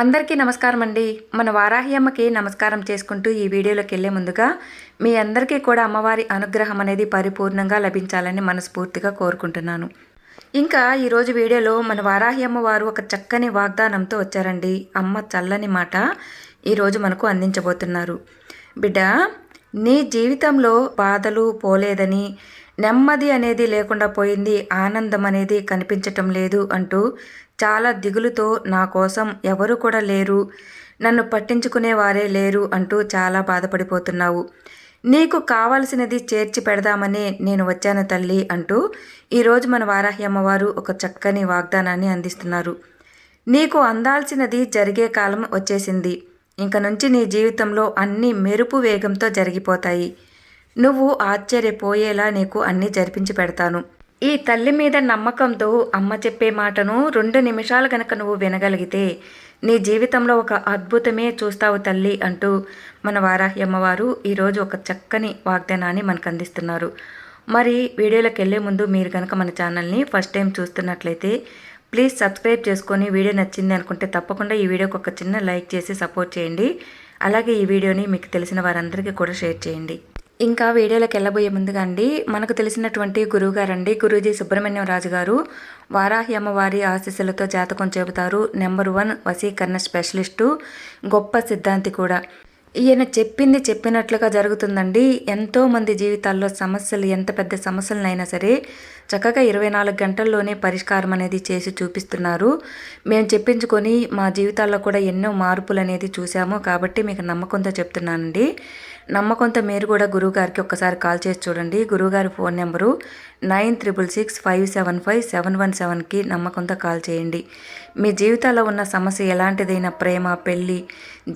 అందరికీ నమస్కారం అండి మన వారాహి అమ్మకి నమస్కారం చేసుకుంటూ ఈ వీడియోలోకి వెళ్ళే ముందుగా మీ అందరికీ కూడా అమ్మవారి అనుగ్రహం అనేది పరిపూర్ణంగా లభించాలని మనస్ఫూర్తిగా కోరుకుంటున్నాను. ఇంకా ఈరోజు వీడియోలో మన వారాహి అమ్మవారు ఒక చక్కని వాగ్దానంతో వచ్చారండి. అమ్మ చల్లని మాట ఈరోజు మనకు అందించబోతున్నారు. బిడ్డ నీ జీవితంలో బాధలు పోలేదని నెమ్మది అనేది లేకుండా పోయింది ఆనందం అనేది కనిపించటం లేదు అంటూ చాలా దిగులుతో నా కోసం ఎవరు కూడా లేరు నన్ను పట్టించుకునే వారే లేరు అంటూ చాలా బాధపడిపోతున్నావు. నీకు కావలసినది చేర్చి పెడదామనే నేను వచ్చాను తల్లి అంటూ ఈరోజు మన వారాహి అమ్మవారు ఒక చక్కని వాగ్దానాన్ని అందిస్తున్నారు. నీకు అందాల్సినది జరిగే కాలం వచ్చేసింది. ఇంక నుంచి నీ జీవితంలో అన్ని మెరుపు వేగంతో జరిగిపోతాయి. నువ్వు ఆశ్చర్యపోయేలా నీకు అన్నీ జరిపించి పెడతాను. ఈ తల్లి మీద నమ్మకంతో అమ్మ చెప్పే మాటను రెండు నిమిషాలు గనక నువ్వు వినగలిగితే నీ జీవితంలో ఒక అద్భుతమే చూస్తావు తల్లి అంటూ మన వారాహి అమ్మవారు ఈరోజు ఒక చక్కని వాగ్దానాన్ని మనకు అందిస్తున్నారు మరి వీడియోలోకి వెళ్ళే ముందు మీరు కనుక మన ఛానల్ని ఫస్ట్ టైం చూస్తున్నట్లయితే ప్లీజ్ సబ్స్క్రైబ్ చేసుకొని వీడియో నచ్చింది అనుకుంటే తప్పకుండా ఈ వీడియోకి ఒక చిన్న లైక్ చేసి సపోర్ట్ చేయండి. అలాగే ఈ వీడియోని మీకు తెలిసిన వారందరికీ కూడా షేర్ చేయండి. ఇంకా వీడియోలోకి వెళ్ళబోయే ముందుగా అండి మనకు తెలిసినటువంటి గురువు గారండి గురూజీ సుబ్రహ్మణ్యం రాజు గారు. వారాహి అమ్మవారి ఆశీస్సులతో జాతకం చెబుతారు. నెంబర్ వన్ వసీకరణ స్పెషలిస్టు గొప్ప సిద్ధాంతి కూడా. ఈయన చెప్పింది చెప్పినట్లుగా జరుగుతుందండి. ఎంతోమంది జీవితాల్లో సమస్యలు ఎంత పెద్ద సమస్యలనైనా సరే చక్కగా ఇరవై నాలుగు గంటల్లోనే పరిష్కారం అనేది చేసి చూపిస్తున్నారు. మేము చెప్పించుకొని మా జీవితాల్లో కూడా ఎన్నో మార్పులు అనేది చూసాము కాబట్టి మీకు నమ్మకంతో చెప్తున్నానండి. నమ్మకంతో మీరు కూడా గురువుగారికి ఒక్కసారి కాల్ చేసి చూడండి. గురువుగారి phone number nine triple six five seven five seven one సెవెన్కి నమ్మకంతో కాల్ చేయండి. మీ జీవితాల్లో ఉన్న సమస్య ఎలాంటిదైనా ప్రేమ పెళ్ళి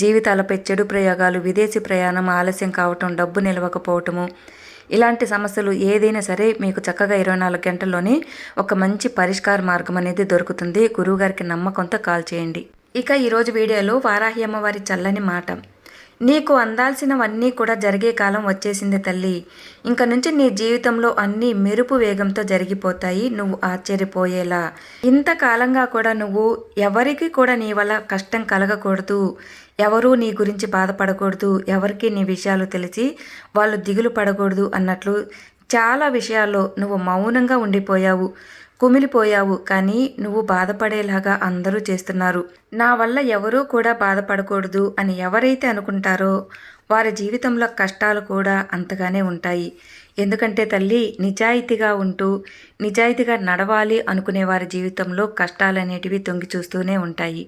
జీవితాలపై చెడు ప్రయోగాలు విదేశీ ప్రయాణం ఆలస్యం కావటం డబ్బు నిలవకపోవటము ఇలాంటి సమస్యలు ఏదైనా సరే మీకు చక్కగా ఇరవై నాలుగు గంటల్లోనే ఒక మంచి పరిష్కార మార్గం అనేది దొరుకుతుంది. గురువుగారికి నమ్మకంతో కాల్ చేయండి. ఇక ఈరోజు వీడియోలో వారాహి అమ్మవారి చల్లని మాట. నీకు అందాల్సినవన్నీ కూడా జరిగే కాలం వచ్చేసింది తల్లి. ఇంక నుంచి నీ జీవితంలో అన్నీ మెరుపు వేగంతో జరిగిపోతాయి. నువ్వు ఆశ్చర్యపోయేలా. ఇంతకాలంగా కూడా నువ్వు ఎవరికి కూడా నీ వల్ల కష్టం కలగకూడదు. ఎవరూ నీ గురించి బాధపడకూడదు. ఎవరికి నీ విషయాలు తెలిసి వాళ్ళు దిగులు పడకూడదు అన్నట్లు చాలా విషయాల్లో నువ్వు మౌనంగా ఉండిపోయావు. కుమిలిపోయావు కానీ నువ్వు బాధపడేలాగా అందరూ చేస్తున్నారు. నా వల్ల ఎవరూ కూడా బాధపడకూడదు అని ఎవరైతే అనుకుంటారో వారి జీవితంలో కష్టాలు కూడా అంతగానే ఉంటాయి. ఎందుకంటే తల్లి నిజాయితీగా ఉంటూ నిజాయితీగా నడవాలి అనుకునే వారి జీవితంలో కష్టాలు అనేటివి తొంగి చూస్తూనే ఉంటాయి.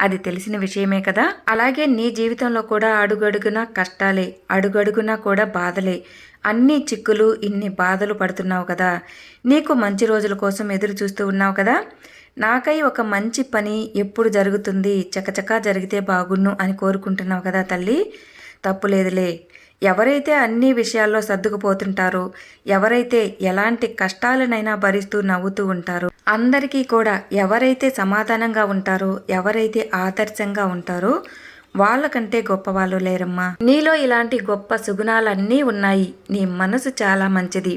అది తెలిసిన విషయమే కదా? అలాగే నీ జీవితంలో కూడా అడుగడుగున కష్టాలే అడుగడుగునా కూడా బాధలే. అన్ని చిక్కులు ఇన్ని బాధలు పడుతున్నావు కదా? నీకు మంచి రోజుల కోసం ఎదురు చూస్తూ ఉన్నావు కదా? నాకై ఒక మంచి పని ఎప్పుడు జరుగుతుంది? చకచకా జరిగితే బాగున్ను అని కోరుకుంటున్నావు కదా తల్లి? తప్పులేదులే. ఎవరైతే అన్ని విషయాల్లో సర్దుకుపోతుంటారో ఎవరైతే ఎలాంటి కష్టాలనైనా భరిస్తూ నవ్వుతూ ఉంటారో అందరికీ కూడా ఎవరైతే సమాధానంగా ఉంటారో ఎవరైతే ఆదర్శంగా ఉంటారో వాళ్ళకంటే గొప్పవాళ్ళు లేరమ్మా. నీలో ఇలాంటి గొప్ప సుగుణాలన్నీ ఉన్నాయి. నీ మనసు చాలా మంచిది.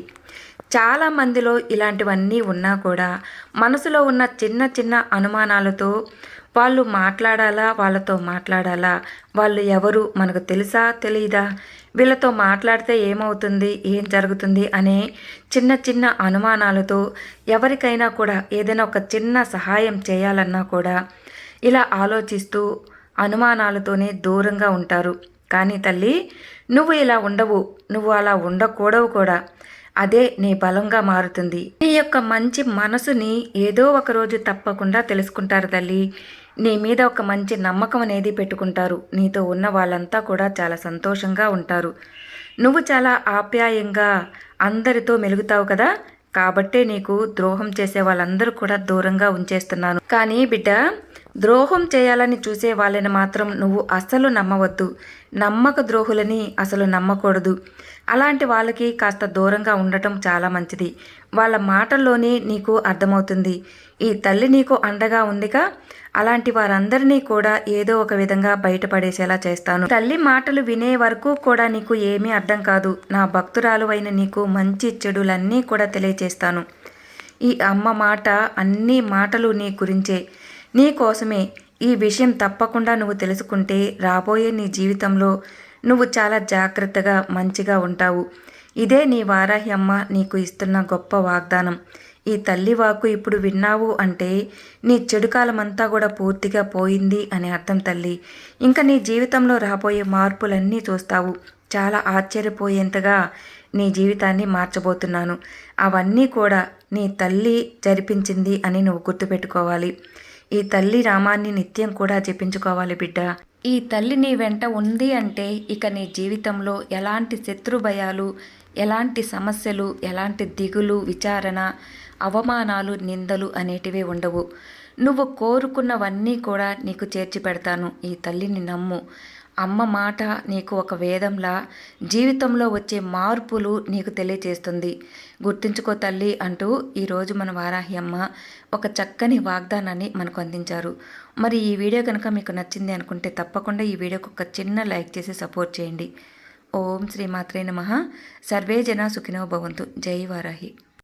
చాలా మందిలో ఇలాంటివన్నీ ఉన్నా కూడా మనసులో ఉన్న చిన్న చిన్న అనుమానాలతో వాళ్ళు మాట్లాడాలా వాళ్ళతో మాట్లాడాలా? వాళ్ళు ఎవరు? మనకు తెలుసా? తెలియదా వీళ్ళతో మాట్లాడితే ఏమవుతుంది? ఏం జరుగుతుంది? అనే చిన్న చిన్న అనుమానాలతో ఎవరికైనా కూడా ఏదైనా ఒక చిన్న సహాయం చేయాలన్నా కూడా ఇలా ఆలోచిస్తూ అనుమానాలతోనే దూరంగా ఉంటారు. కానీ తల్లి నువ్వు ఇలా ఉండవు. నువ్వు అలా ఉండకూడవు కూడా. అదే నీ బలంగా మారుతుంది. నీ యొక్క మంచి మనసుని ఏదో ఒక రోజు తప్పకుండా తెలుసుకుంటారు తల్లి. నీ మీద ఒక మంచి నమ్మకం అనేది పెట్టుకుంటారు. నీతో ఉన్న వాళ్ళంతా కూడా చాలా సంతోషంగా ఉంటారు. నువ్వు చాలా ఆప్యాయంగా అందరితో మెలుగుతావు కదా. కాబట్టే నీకు ద్రోహం చేసే వాళ్ళందరూ కూడా దూరంగా ఉంచేస్తున్నాను. కానీ బిడ్డ ద్రోహం చేయాలని చూసే వాళ్ళని మాత్రం నువ్వు అస్సలు నమ్మవద్దు. నమ్మక ద్రోహులని అసలు నమ్మకూడదు. అలాంటి వాళ్ళకి కాస్త దూరంగా ఉండటం చాలా మంచిది. వాళ్ళ మాటల్లోనే నీకు అర్థమవుతుంది. ఈ తల్లి నీకు అండగా ఉందిగా? అలాంటి వారందరినీ కూడా ఏదో ఒక విధంగా బయటపడేసేలా చేస్తాను. తల్లి మాటలు వినే వరకు కూడా నీకు ఏమీ అర్థం కాదు. నా భక్తురాలు అయిన నీకు మంచి చెడులన్నీ కూడా తెలియచేస్తాను. ఈ అమ్మ మాట అన్ని మాటలు నీ గురించే. నీ కోసమే ఈ విషయం తప్పకుండా నువ్వు తెలుసుకుంటే రాబోయే నీ జీవితంలో నువ్వు చాలా జాగ్రత్తగా మంచిగా ఉంటావు. ఇదే నీ వారాహి అమ్మ నీకు ఇస్తున్న గొప్ప వాగ్దానం. ఈ తల్లి వాకు ఇప్పుడు విన్నావు అంటే నీ చెడు కాలమంతా కూడా పూర్తిగా పోయింది అని అర్థం తల్లి. ఇంకా నీ జీవితంలో రాబోయే మార్పులన్నీ చూస్తావు. చాలా ఆశ్చర్యపోయేంతగా నీ జీవితాన్ని మార్చబోతున్నాను. అవన్నీ కూడా నీ తల్లి జరిపించింది అని నువ్వు గుర్తుపెట్టుకోవాలి. ఈ తల్లి రామాన్ని నిత్యం కూడా జపించుకోవాలి బిడ్డ. ఈ తల్లి నీ వెంట ఉంది అంటే ఇక నీ జీవితంలో ఎలాంటి శత్రు భయాలు ఎలాంటి సమస్యలు ఎలాంటి దిగులు విచారణ అవమానాలు నిందలు అనేటివి ఉండవు. నువ్వు కోరుకున్నవన్నీ కూడా నీకు చేర్చి పెడతాను. ఈ తల్లిని నమ్ము. అమ్మ మాట నీకు ఒక వేదంలా జీవితంలో వచ్చే మార్పులు నీకు తెలియచేస్తుంది. గుర్తుంచుకో తల్లి అంటూ ఈరోజు మన వారాహి అమ్మ ఒక చక్కని వాగ్దానాన్ని మనకు అందించారు. మరి ఈ వీడియో కనుక మీకు నచ్చింది అనుకుంటే తప్పకుండా ఈ వీడియోకి ఒక చిన్న లైక్ చేసి సపోర్ట్ చేయండి. ఓం శ్రీమాత్రే నమ. సర్వే జన సుఖినో భవంతు. జై వారాహి.